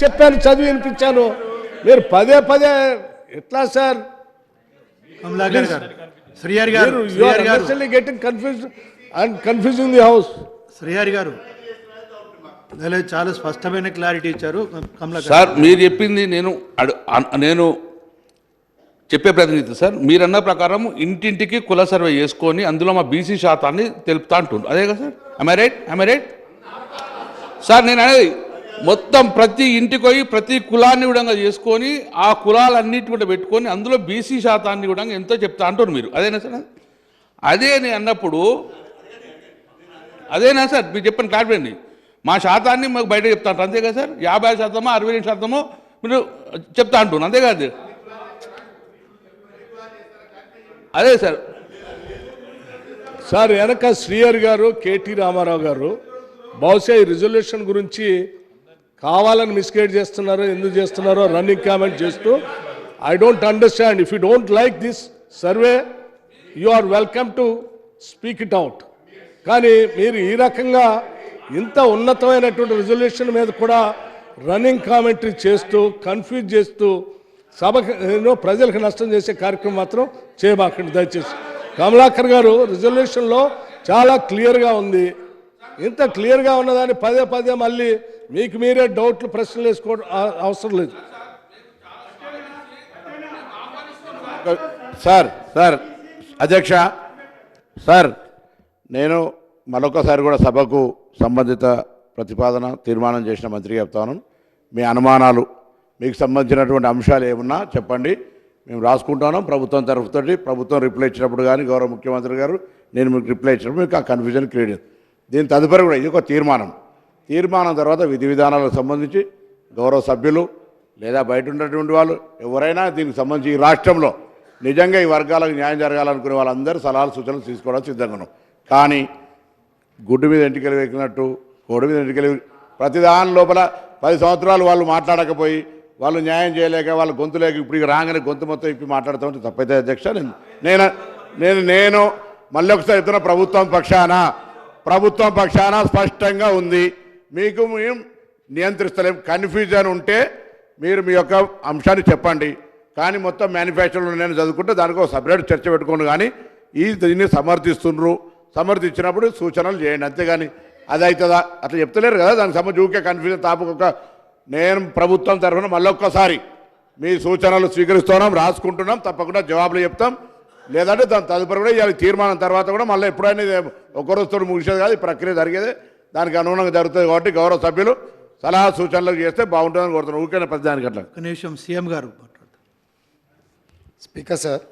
చెప్పాను చదివి వినిపించాను. మీరు పదే పదే ఎట్లా సార్? గారు Srihari getting confuse and confusing the house Srihari గారు లేదు చాలా స్పష్టమైన క్లారిటీ ఇచ్చారు సార్ మీరు చెప్పింది నేను నేను చెప్పే చేస్తాను సార్ మీరన్న ప్రకారం ఇంటింటికి కుల సర్వే చేసుకొని అందులో మా బీసీ శాతాన్ని తెలుపుతా అంటుండ్రు అదే కదా sir? I right I right sir నేను అనేది మొత్తం ప్రతి ఇంటికి పోయి ప్రతి కులాన్ని కూడా చేసుకొని ఆ కులాలన్నిటి కూడా పెట్టుకొని అందులో బీసీ శాతాన్ని కూడా ఎంతో చెప్తా అంటారు మీరు. అదేనా సార్? అదే నేను అన్నప్పుడు అదేనా సార్? మీరు చెప్పండి క్లారిటీ అండి మా శాతాన్ని మాకు బయట చెప్తా అంటారు. అంతే కదా సార్? యాభై శాతమో అరవై రెండు శాతమో మీరు చెప్తా అంటున్నారు. అంతే కాదు అదే? సార్. సార్ వెనక శ్రీయర్ గారు కేటీ రామారావు గారు బహుశా ఈ రిజల్యూషన్ గురించి కావాలని మిస్గైడ్ చేస్తున్నారో ఎందుకు చేస్తున్నారో రన్నింగ్ కామెంట్ చేస్తూ I don't understand if you don't like this survey you are welcome to speak it out కానీ మీరు ఈ రకంగా ఇంత ఉన్నతమైనటువంటి రిజల్యూషన్ మీద కూడా రన్నింగ్ కామెంటరీ చేస్తూ కన్ఫ్యూజ్ చేస్తూ సభకు ప్రజలకు నష్టం చేసే కార్యక్రమం మాత్రం చేయబాకండి. దయచేసి. కమలాకర్ గారు రిజల్యూషన్లో చాలా క్లియర్గా ఉంది. ఇంత క్లియర్గా ఉన్నదాన్ని పదే పదే మళ్ళీ మీకు మీరే డౌట్లు ప్రశ్నలు వేసుకోవడం అవసరం లేదు. సార్ సార్ అధ్యక్ష సార్ నేను మరొకసారి కూడా సభకు సంబంధిత ప్రతిపాదన తీర్మానం చేసిన మంత్రికి చెప్తాను. మీ అనుమానాలు మీకు సంబంధించినటువంటి అంశాలు ఏమన్నా చెప్పండి. మేము రాసుకుంటాను ప్రభుత్వం తరఫుతోటి ప్రభుత్వం రిప్లై ఇచ్చినప్పుడు కానీ గౌరవ ముఖ్యమంత్రి గారు నేను మీకు రిప్లై ఇచ్చినప్పుడు మీకు ఆ కన్ఫ్యూజన్ క్రియేట్ దీని తదుపరి కూడా ఇది ఒక తీర్మానం. తీర్మానం తర్వాత విధి విధానాలకు సంబంధించి గౌరవ సభ్యులు లేదా బయట ఉన్నటువంటి వాళ్ళు ఎవరైనా దీనికి సంబంధించి ఈ రాష్ట్రంలో నిజంగా ఈ వర్గాలకు న్యాయం జరగాలనుకునే వాళ్ళందరూ సలహాలు సూచనలు తీసుకోవడానికి సిద్ధంగా ఉన్నాం కానీ గుడ్డు మీద ఎంటికలు వెక్కినట్టు కోడి మీద ఎంటికలు ప్రతి దాని లోపల పది సంవత్సరాలు వాళ్ళు మాట్లాడకపోయి వాళ్ళు న్యాయం చేయలేక వాళ్ళు గొంతు లేక ఇప్పుడు రాగానే గొంతు మొత్తం ఇప్పి మాట్లాడుతామంటే తప్పైతే అధ్యక్ష నేను నేను నేను మళ్ళీ ఒకసారి చెప్తున్న ప్రభుత్వం పక్షాన ప్రభుత్వం పక్షాన స్పష్టంగా ఉంది. మీకు మేము నియంత్రిస్తలేం. కన్ఫ్యూజన్ ఉంటే మీరు మీ యొక్క అంశాన్ని చెప్పండి. కానీ మొత్తం మేనిఫెస్టోలో నేను చదువుకుంటే దానికి ఒక సపరేట్ చర్చ పెట్టుకోండి కానీ ఈ దీన్ని సమర్థిస్తుండ్రు. సమర్థించినప్పుడు సూచనలు చేయండి. అంతేగాని అది అవుతుందా అట్లా చెప్తలేరు కదా? దానికి సంబంధించి ఊకే కన్ఫ్యూజన్ తాపకొక నేను ప్రభుత్వం తరఫున మళ్ళొక్కసారి మీ సూచనలు స్వీకరిస్తున్నాం రాసుకుంటున్నాం తప్పకుండా జవాబులు చెప్తాం. లేదంటే దాని తదుపరి కూడా ఇవాళ తీర్మానం తర్వాత కూడా మళ్ళీ ఎప్పుడైనా ఒకరోజుతో ముగిసేది కాదు ఈ ప్రక్రియ జరిగేది. దానికి అనుగుణంగా జరుగుతుంది కాబట్టి గౌరవ సభ్యులు సలహా సూచనలు చేస్తే బాగుంటుందని కోరుతున్నాను. ఊరికే ప్రతి దానికి అట్లా. ఒక నిమిషం సీఎం గారు స్పీకర్ సార్